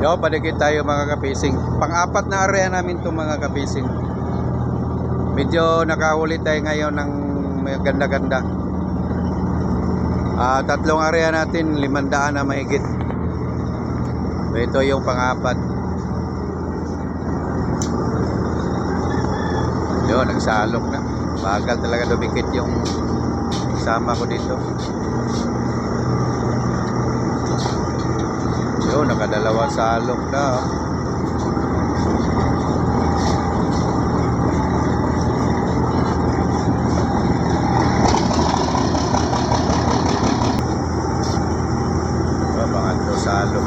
Yo, paligid tayo mga kapising. Pang-apat na area namin to mga kapising. Medyo nakahuli tayo ngayon ng ganda-ganda. Ah, tatlong area natin, limandaan na mahigit. Ito yung pang-apat. Yo, nagsalok na. Bagal talaga dumikit yung sama ko dito. Yo, nakadalawa salok na. oh. Oh, pangatlo salok.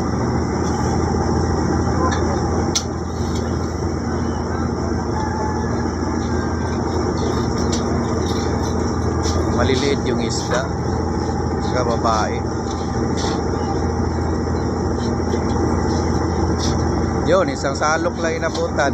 Maliliit yung isda. Saka babae. Yun, isang salok lang inabutan.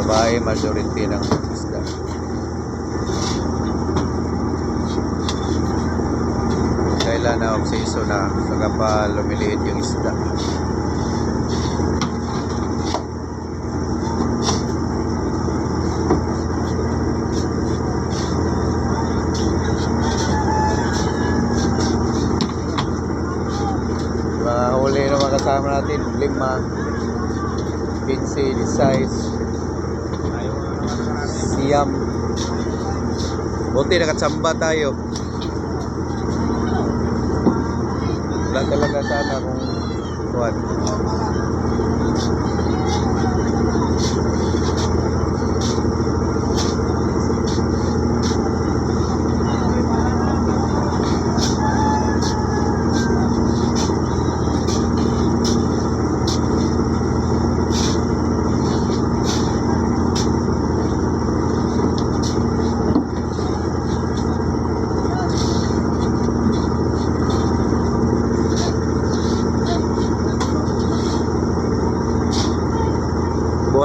Babae, majority ng isda. Kailan na obseso na saka pa lumiliit yung isda. Mga huli na mga kasama natin, lima, 15, size, siyam. Buti nakatsamba tayo. Wala talaga sana kung kuwan.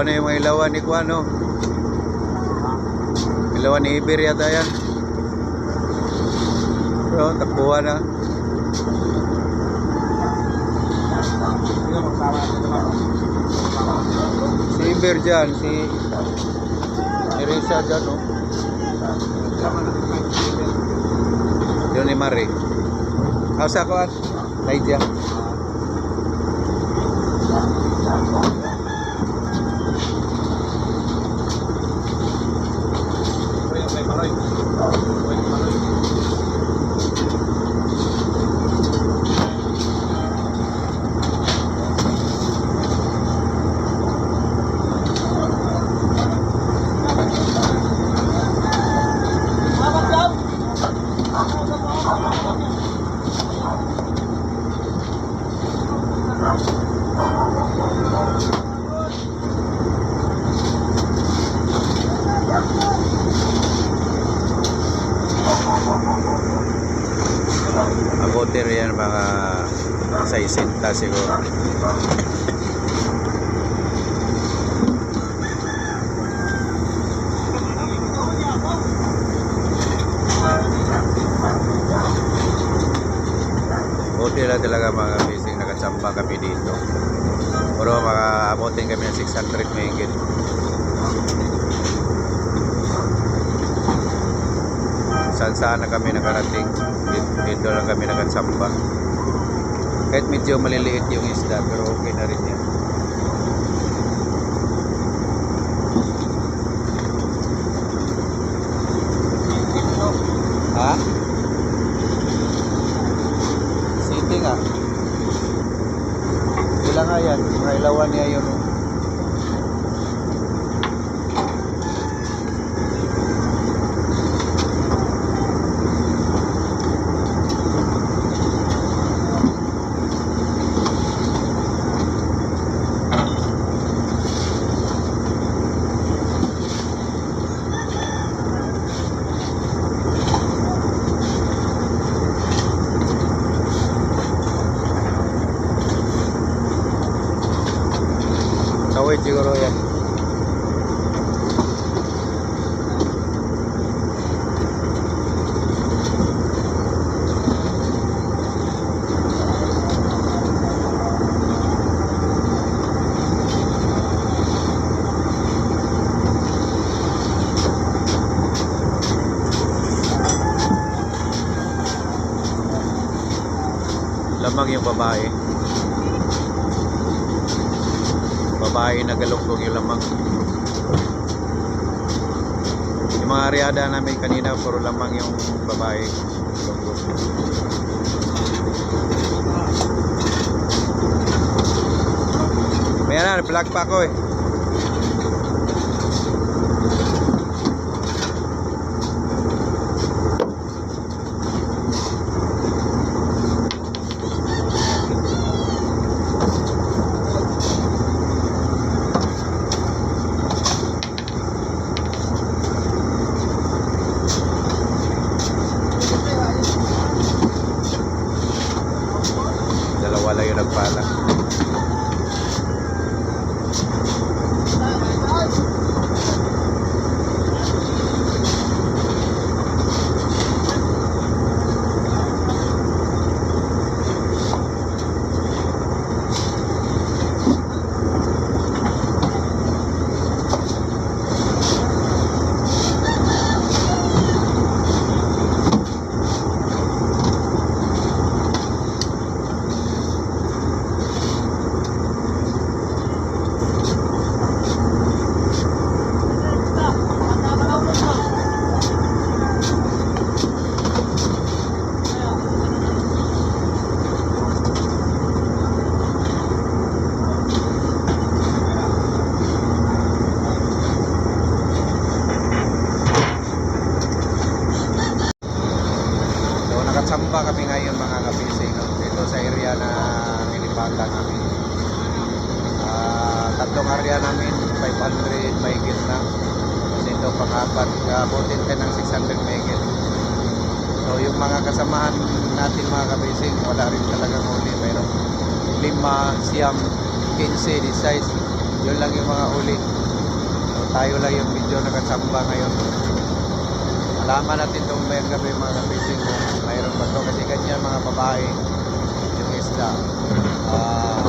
Buwan na yung mga ilawan ni Kuan, no? Ilawan ni Iber yata yan. Pero, takbuhan na. Si Iber dyan, si Teresa dyan, no? Yun ni Marie. Ah, sa Kuan? Lydia. Abuti rin yan mga sa isinta siguro. Buti lang talaga mga fishing nakatsamba kami dito. Pero mga abutin kami ng 600 mahigit. Saan saan na kami nakarating. Dito, lang kami nakatsamba. Kahit medyo maliliit yung isda pero okay na rin yan. Ha? city nga. Sila nga yan. Mga ilawan niya yun oh. Tawid siguro yan. lamang yung babae. Babae na galukog yung lamang. Yung mga ariada namin kanina, puro lamang yung babae. Galukog. May na, vlog pa ako eh. Dalawa lang yung nagpala. So nakatsamba kami ngayon mga kapising no? dito sa area na inipatan namin. Ah, tatlong area namin 500 mahigit na. Kasi ito pang-apat, abutin ka ng 600 mahigit. So yung mga kasamahan natin mga kapising, wala rin talagang uli. Mayroong lima, siyam, 15, 16. Yun lang yung mga uli. So tayo lang yung video nakatsamba ngayon. Alaman natin itong mayroon gabi mga kapising kung mayroon ba ito. Kasi ganyan mga babae, yung isda. Ah,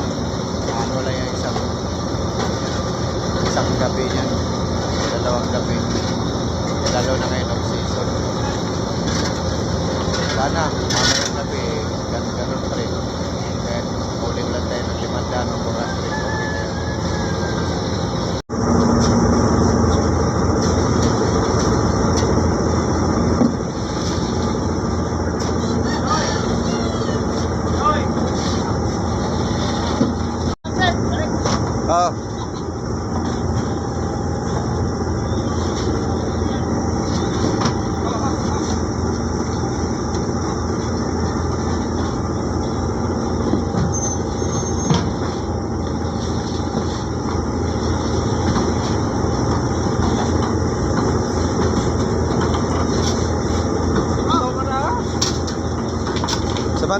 ano lang yung isang isang gabi niyan. Dalawang gabi. Lalo na ngayon of season. Sana, mamayang gabi, ganun ganun pa rin. Kaya uling lang tayo ng limandaan o 400. Okay na yun. Oh.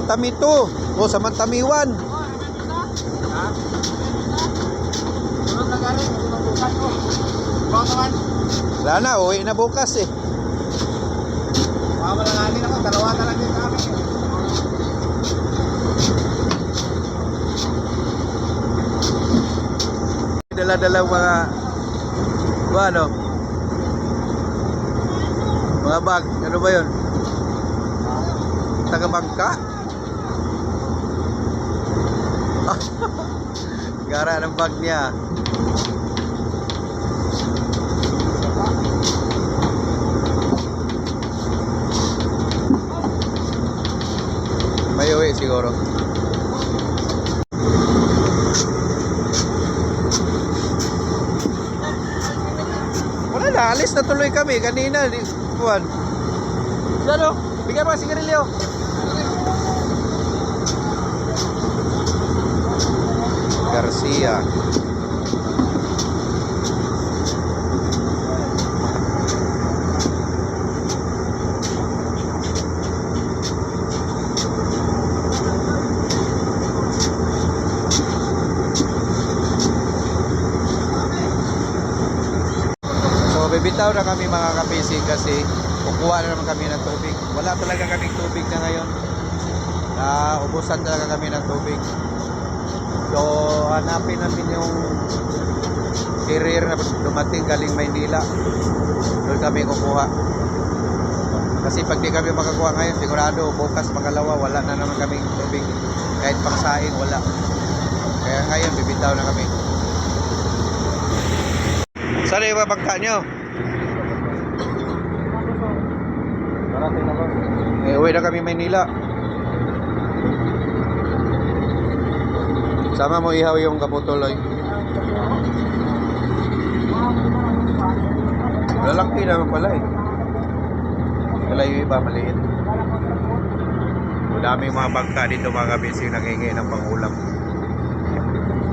Samantami 2 o Samantami 1 Wala na, uwi na bukas eh. Mamalanganin ako, dalawa na lang din kami. Dala-dala mga ano? Mga bag, ano ba 'yon? Taga bangka? Gara ng bag niya. May uwi siguro. Wala na, alis na tuloy kami kanina. Di, buwan. Ano? Bigyan ng sigarilyo. Garcia. Bibitaw na kami mga kapising kasi kukuha na naman kami ng tubig. Wala talaga kaming tubig na ngayon. Na ubusan talaga kami ng tubig. So hanapin namin yung carrier na dumating galing Maynila. Doon kami kukuha. Kasi pag di kami makakuha ngayon, sigurado bukas pangalawa wala na naman kaming tubig. Kahit pangsaing, wala. Kaya ngayon, bibitaw na kami. Saan yung mga bangka nyo? Eh, uwi na kami Maynila. Sama mo ihaw yung kaputuloy. Lalaki naman pala eh. Wala yung iba, maliit. Madaming mga bangka dito mga kabisi nangingi ng pangulam.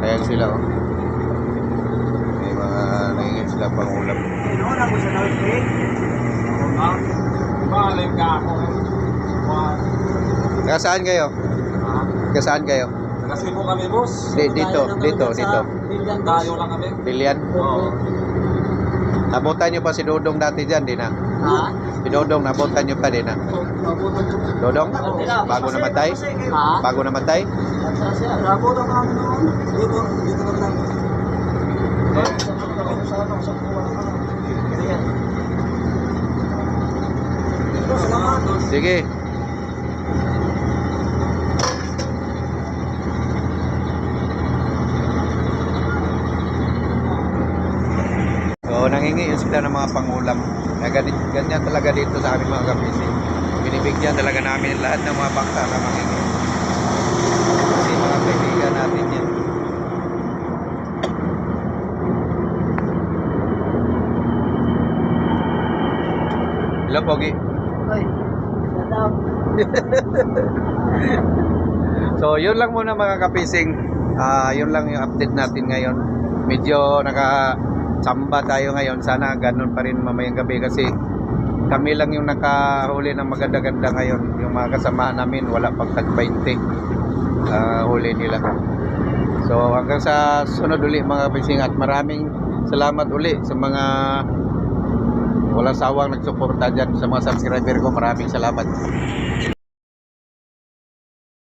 Kaya sila oh. May mga nangingi sila pangulam. Noon ako sa Norway. Ha? Balik ka ako. Kaya saan kayo? Ha? Kaya saan kayo? Kasi po kami, boss. Di- dito, dito, dito. Bilyan, dayo lang kami. Lilian? Oo. Nabutan nyo pa si Dodong dati dyan, di na? Ha? Si Dodong, nabutan nyo pa, di na? Dodong? Bago namatay? Ha? Bago namatay? Bravo na kami noon. Dito, dito na lang. Sige. Yun sila ng mga pangulam. Ganit, ganyan talaga dito sa aming mga kabisi. Binibigyan talaga namin lahat ng mga bangka na mangingi. Kasi mga kaibigan natin yan. Hello, Pogi. So, yun lang muna mga kapising. Ah, yun lang yung update natin ngayon. Medyo naka samba tayo ngayon. Sana ganun pa rin mamayang gabi kasi kami lang yung nakahuli ng maganda-ganda ngayon. Yung mga kasama namin wala pang tag 20 ah, huli nila. So hanggang sa sunod uli mga kapising at maraming salamat uli sa mga walang sawang nagsuporta dyan sa mga subscriber ko. Maraming salamat.